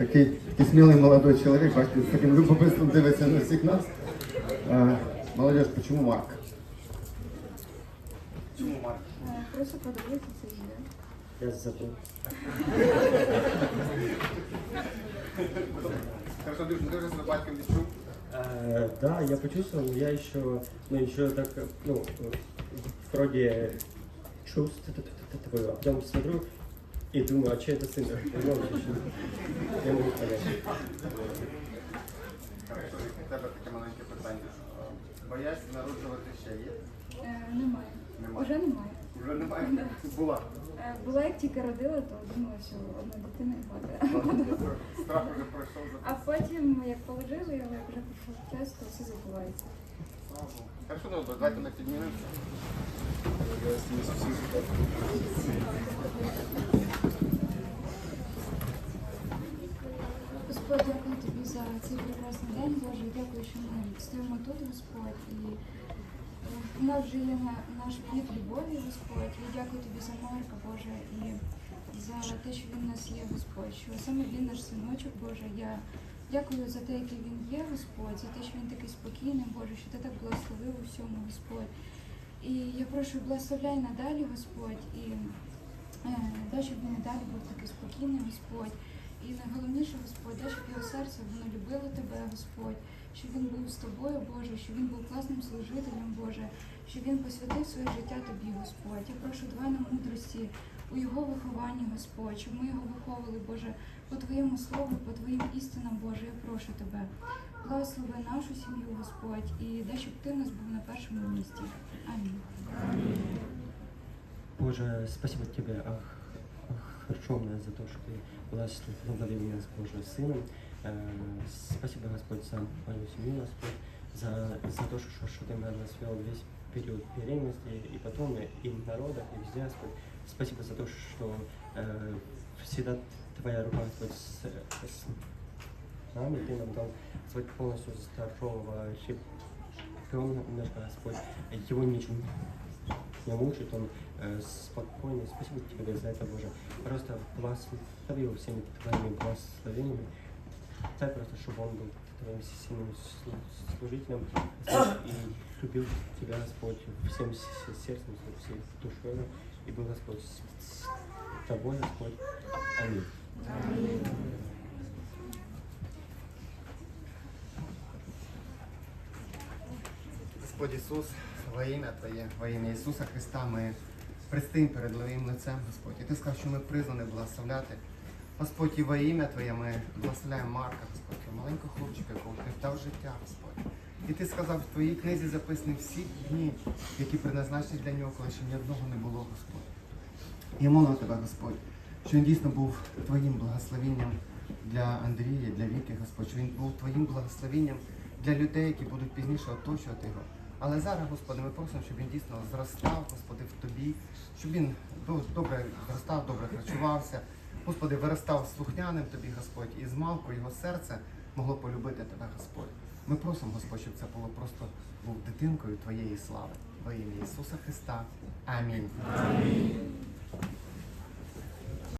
такий, такий смілий молодой чоловік, бачите, з таким любопитством дивиться на всіх нас. Е, молодіж, чому Марк? Чому Марк? Е, Просто подивитися це ім'я. Я забыл. Хорошо, дуже, дуже з батьком відчув. А, да, я почувствовал, но я еще, ну, еще так, ну, вроде чувств такое, а потом смотрю и думаю, а чей это сын? Я могу понять. Тебе таке маленьке питання. Боясь народжувати ще є? Е, Немає. Немає. Уже немає. Вже немає? Була. Е, Була як тільки родила, то думала, що одна дитина і хватить. Страх вже пройшов за А потім, як положили його, як вже пішов час, то все забувається. славу. Хорошо, ну давайте ми піднімемося. Дякую тобі за цей прекрасний день, Боже, дякую, що ми стоїмо тут, Господь, і е, у нас вже є на- наш плід любові, Господь. Я дякую тобі за Марка, Боже, і за те, що він у нас є, Господь, що саме він наш синочок, Боже. Я дякую за те, який він є, Господь, за те, що він такий спокійний, Боже, що ти так благословив у всьому, Господь. І я прошу, благословляй надалі, Господь, і е, дай, щоб він і далі був такий спокійний, Господь. І найголовніше, Господь, щоб його серце воно любило тебе, Господь, щоб він був з тобою, Боже, щоб він був класним служителем, Боже, щоб він посвятив своє життя тобі, Господь. Я прошу давай нам мудрості у його вихованні, Господь, щоб ми його виховували, Боже, по Твоєму слову, по Твоїм істинам, Боже, я прошу тебе. Благослови нашу сім'ю, Господь, і дай, щоб ти в нас був на першому місці. Амінь. Боже, спасибо тебе ах, огромное за то, что ты благословил меня с Божьим Сыном. Э, Спасибо, Господь, за мою семью, Господь, за, за то, что, что ты меня свел весь период беременности, и потом, и в народах, и везде, Господь. Спасибо за то, что э, всегда Твоя рука, Господь, с, с нами, Ты нам дал, Господь, полностью здорового ребенка, Господь, его ничего не мучает, он э, спокойный. Спасибо тебе за это, Боже. Просто благослови его всеми твоими благословениями. Дай просто, чтобы он был твоим сильным слу- служителем и любил тебя, Господь, всем сердцем, всей душой, и был, Господь, с тобой, Господь. Аминь. Господь Ісус, во ім'я Твоє, во ім'я Ісуса Христа, ми пристим перед Твоїм лицем, Господь. І ти сказав, що ми призвані благословляти. Господь, і во ім'я Твоє ми благословляємо Марка, Господь, маленького хлопчика, якого ти вдав життя, Господь. І ти сказав, в твоїй книзі записані всі дні, які предназначені для нього, коли ще ні одного не було, Господь. Я молю тебе, Господь, що він дійсно був твоїм благословенням для Андрія, для Віки, Господь, що він був твоїм благословенням для людей, які будуть пізніше оточувати його. Але зараз, Господи, ми просимо, щоб він дійсно зростав, Господи, в тобі, щоб він добре зростав, добре харчувався. Господи, виростав слухняним тобі, Господь, і з малку його серце могло полюбити тебе, Господь. Ми просимо, Господь, щоб це було просто був дитинкою Твоєї слави. Во ім'я Ісуса Христа. Амінь.